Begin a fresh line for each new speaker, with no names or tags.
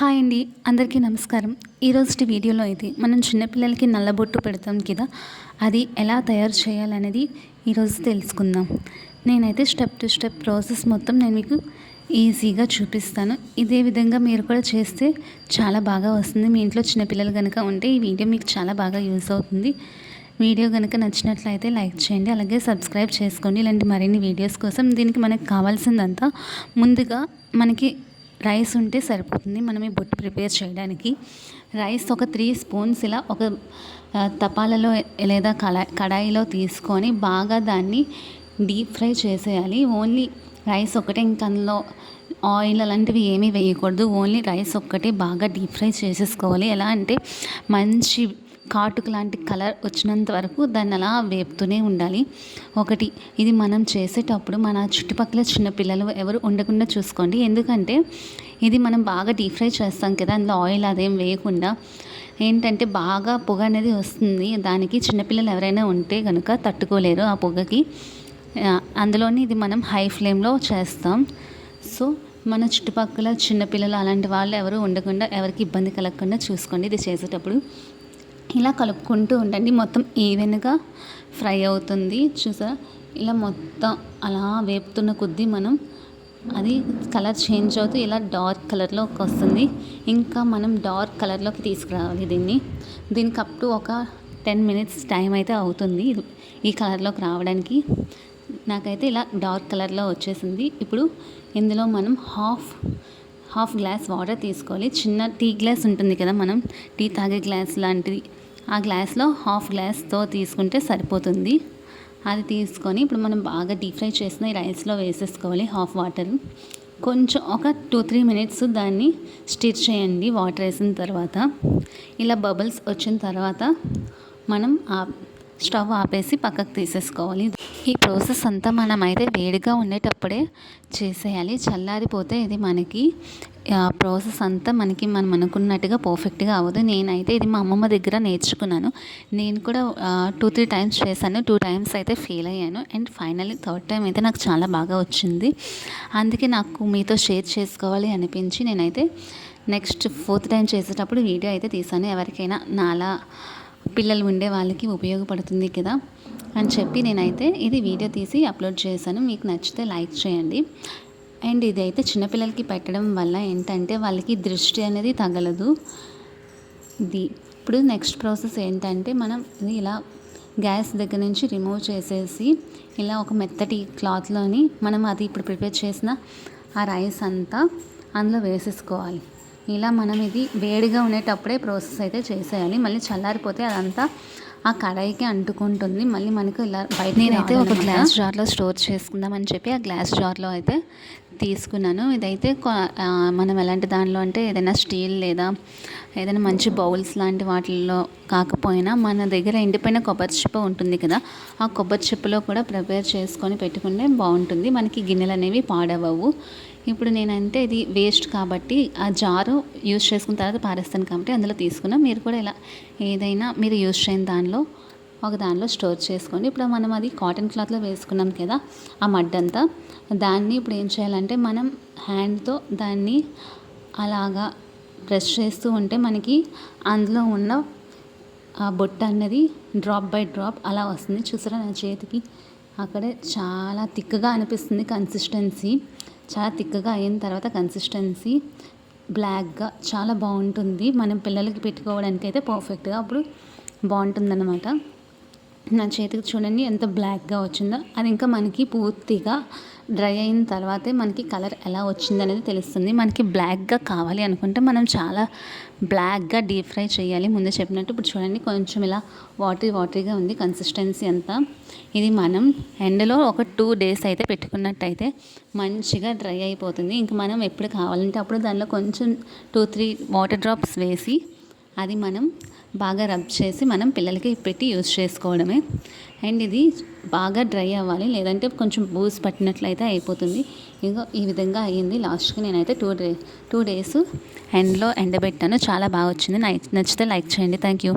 Hi అండి అందరికీ నమస్కారం. ఈరోజు వీడియోలో అయితే మనం చిన్నపిల్లలకి నల్లబొట్టు పెడతాం కదా అది ఎలా తయారు చేయాలనేది ఈరోజు తెలుసుకుందాం. నేనైతే స్టెప్ టు స్టెప్ ప్రాసెస్ మొత్తం నేను మీకు ఈజీగా చూపిస్తాను. ఇదే విధంగా మీరు కూడా చేస్తే చాలా బాగా వస్తుంది. మీ ఇంట్లో చిన్నపిల్లలు కనుక ఉంటే ఈ వీడియో మీకు చాలా బాగా యూజ్ అవుతుంది. వీడియో కనుక నచ్చినట్లయితే లైక్ చేయండి అలాగే సబ్స్క్రైబ్ చేసుకోండి. ఇలాంటి మరిన్ని వీడియోస్ కోసం దీనికి మనకు కావాల్సిందంతా ముందుగా మనకి రైస్ ఉంటే సరిపోతుంది. మనం ఈ బొట్టు ప్రిపేర్ చేయడానికి. రైస్ ఒక త్రీ స్పూన్స్ ఇలా ఒక తపాలలో లేదా కళా కడాయిలో తీసుకొని బాగా దాన్ని డీప్ ఫ్రై చేసేయాలి. ఓన్లీ రైస్ ఒకటే ఇంకా అందులో ఆయిల్ అలాంటివి ఏమీ వేయకూడదు. ఓన్లీ రైస్ ఒక్కటే బాగా డీప్ ఫ్రై చేసేసుకోవాలి. ఎలా అంటే మంచి కాటుకు లాంటి కలర్ వచ్చినంత వరకు దాన్ని అలా వేపుతూనే ఉండాలి. ఒకటి ఇది మనం చేసేటప్పుడు మన చుట్టుపక్కల చిన్నపిల్లలు ఎవరు ఉండకుండా చూసుకోండి. ఎందుకంటే ఇది మనం బాగా డీప్ ఫ్రై చేస్తాం కదా అందులో ఆయిల్ అదేం వేయకుండా. ఏంటంటే బాగా పొగ అనేది వస్తుంది. దానికి చిన్నపిల్లలు ఎవరైనా ఉంటే కనుక తట్టుకోలేరు ఆ పొగకి. అందులోని ఇది మనం హై ఫ్లేమ్లో చేస్తాం. సో మన చుట్టుపక్కల చిన్నపిల్లలు అలాంటి వాళ్ళు ఎవరు ఉండకుండా ఎవరికి ఇబ్బంది కలగకుండా చూసుకోండి. ఇది చేసేటప్పుడు ఇలా కలుపుకుంటూ ఉండండి. మొత్తం ఈవెన్గా ఫ్రై అవుతుంది. చూసా ఇలా మొత్తం అలా వేపుతున్న కొద్దీ మనం అది కలర్ చేంజ్ అవుతూ ఇలా డార్క్ కలర్లోకి వస్తుంది. ఇంకా మనం డార్క్ కలర్లోకి తీసుకురావాలి దీన్ని. దీనికి అప్ టు ఒక టెన్ మినిట్స్ టైం అయితే అవుతుంది ఈ కలర్లోకి రావడానికి. నాకైతే ఇలా డార్క్ కలర్లో వచ్చేసింది. ఇప్పుడు ఇందులో మనం హాఫ్ హాఫ్ గ్లాస్ వాటర్ తీసుకోవాలి. చిన్న టీ గ్లాస్ ఉంటుంది కదా మనం. టీ తాగే గ్లాస్ లాంటిది. ఆ గ్లాస్లో హాఫ్ గ్లాస్తో తీసుకుంటే సరిపోతుంది. అది తీసుకొని ఇప్పుడు మనం బాగా డీప్ ఫ్రై చేసిన ఈ రైస్లో వేసేసుకోవాలి హాఫ్ వాటర్. కొంచెం ఒక టూ త్రీ మినిట్స్ దాన్ని స్టిర్ చేయండి వాటర్ వేసిన తర్వాత. ఇలా బబుల్స్ వచ్చిన తర్వాత మనం ఆ స్టవ్ ఆపేసి పక్కకు తీసేసుకోవాలి. ఈ ప్రాసెస్ అంతా మనం అయితే వేడిగా ఉండేటప్పుడే చేసేయాలి. చల్లారిపోతే ఇది మనకి ప్రాసెస్ అంతా మనకి మనం అనుకున్నట్టుగా పర్ఫెక్ట్గా అవ్వదు. నేనైతే ఇది మా అమ్మమ్మ దగ్గర నేర్చుకున్నాను. నేను కూడా టూ త్రీ టైమ్స్ చేశాను. టూ టైమ్స్ అయితే ఫెయిల్ అయ్యాను. అండ్ ఫైనల్లీ థర్డ్ టైం అయితే నాకు చాలా బాగా వచ్చింది. అందుకే నాకు మీతో షేర్ చేసుకోవాలి అనిపించి నేనైతే నెక్స్ట్ ఫోర్త్ టైం చేసేటప్పుడు వీడియో అయితే తీసాను ఎవరికైనా నాలా పిల్లలు ఉండే వాళ్ళకి ఉపయోగపడుతుంది కదా అని చెప్పి నేనైతే ఇది వీడియో తీసి అప్లోడ్ చేశాను. మీకు నచ్చితే లైక్ చేయండి. అండ్ ఇది అయితే చిన్నపిల్లలకి పెట్టడం వల్ల ఏంటంటే వాళ్ళకి దృష్టి అనేది తగలదు. ఇది ఇప్పుడు నెక్స్ట్ ప్రాసెస్ ఏంటంటే మనం ఇలా గ్యాస్ దగ్గర నుంచి రిమూవ్ చేసేసి ఇలా ఒక మెత్తటి క్లాత్లోని మనం అది ఇప్పుడు ప్రిపేర్ చేసిన ఆ రైస్ అంతా అందులో వేసేసుకోవాలి. ఇలా మనం ఇది వేడిగా ఉండేటప్పుడే ప్రాసెస్ అయితే చేసేయాలి. మళ్ళీ చల్లారిపోతే అదంతా ఆ కడాయికి అంటుకుంటుంది. మళ్ళీ మనకు ఇలా బయట నేనైతే ఒక గ్లాస్ జార్లో స్టోర్ చేసుకుందామని చెప్పి ఆ గ్లాస్ జార్లో అయితే తీసుకున్నాను. ఇదైతే మనం ఎలాంటి దానిలో అంటే ఏదైనా స్టీల్ లేదా ఏదైనా మంచి బౌల్స్ లాంటి వాటిల్లో కాకపోయినా మన దగ్గర ఎండిపోయిన కొబ్బరి చిప్ప ఉంటుంది కదా ఆ కొబ్బరి చిప్పలో కూడా ప్రిపేర్ చేసుకొని పెట్టుకుంటే బాగుంటుంది. మనకి గిన్నెలు అనేవి పాడవవు. ఇప్పుడు నేనంటే ఇది వేస్ట్ కాబట్టి ఆ జారు యూజ్ చేసుకున్న తర్వాత పారేస్తాను కాబట్టి అందులో తీసుకున్నా. మీరు కూడా ఇలా ఏదైనా మీరు యూజ్ చేయని దానిలో ఒక దానిలో స్టోర్ చేసుకోండి ఇప్పుడు మనం అది కాటన్ క్లాత్లో వేసుకున్నాం కదా ఆ మడ్డంతా. దాన్ని ఇప్పుడు ఏం చేయాలంటే మనం హ్యాండ్తో దాన్ని అలాగా ప్రెస్ చేస్తూ ఉంటే మనకి అందులో ఉన్న ఆ బొట్ట అన్నది డ్రాప్ బై డ్రాప్ అలా వస్తుంది. చూసారా నా చేతికి? అక్కడే చాలా తిక్కగా అనిపిస్తుంది కన్సిస్టెన్సీ. చాలా తిక్కగా అయిన తర్వాత కన్సిస్టెన్సీ బ్లాక్గా చాలా బాగుంటుంది. మనం పిల్లలకి పెట్టుకోవడానికి అయితే పర్ఫెక్ట్గా అప్పుడు బాగుంటుందన్నమాట. నా చేతికి చూడండి ఎంత బ్లాక్గా వచ్చిందో. అది ఇంకా మనకి పూర్తిగా డ్రై అయిన తర్వాతే మనకి కలర్ ఎలా వచ్చింది అనేది తెలుస్తుంది. మనకి బ్లాక్గా కావాలి అనుకుంటే మనం చాలా బ్లాక్గా డీప్ ఫ్రై చేయాలి. ముందే చెప్పినట్టు ఇప్పుడు చూడండి కొంచెం ఇలా వాటరీ వాటరీగా ఉంది కన్సిస్టెన్సీ అంతా. ఇది మనం ఎండలో ఒక టూ డేస్ అయితే పెట్టుకున్నట్టయితే మంచిగా డ్రై అయిపోతుంది. ఇంకా మనం ఎప్పుడు కావాలంటే అప్పుడు దానిలో కొంచెం టూ త్రీ వాటర్ డ్రాప్స్ వేసి అది మనం బాగా రబ్ చేసి మనం పిల్లలకి పెట్టి యూజ్ చేసుకోవడమే. అండ్ ఇది బాగా డ్రై అవ్వాలి లేదంటే కొంచెం బూజ్ పట్టినట్లయితే అయిపోతుంది. ఇంకో ఈ విధంగా అయ్యింది. లాస్ట్కి నేనైతే టూ డే టూ డేస్ ఎండ్లో ఎండబెట్టాను. చాలా బాగా వచ్చింది. నచ్చితే లైక్ చేయండి. Thank you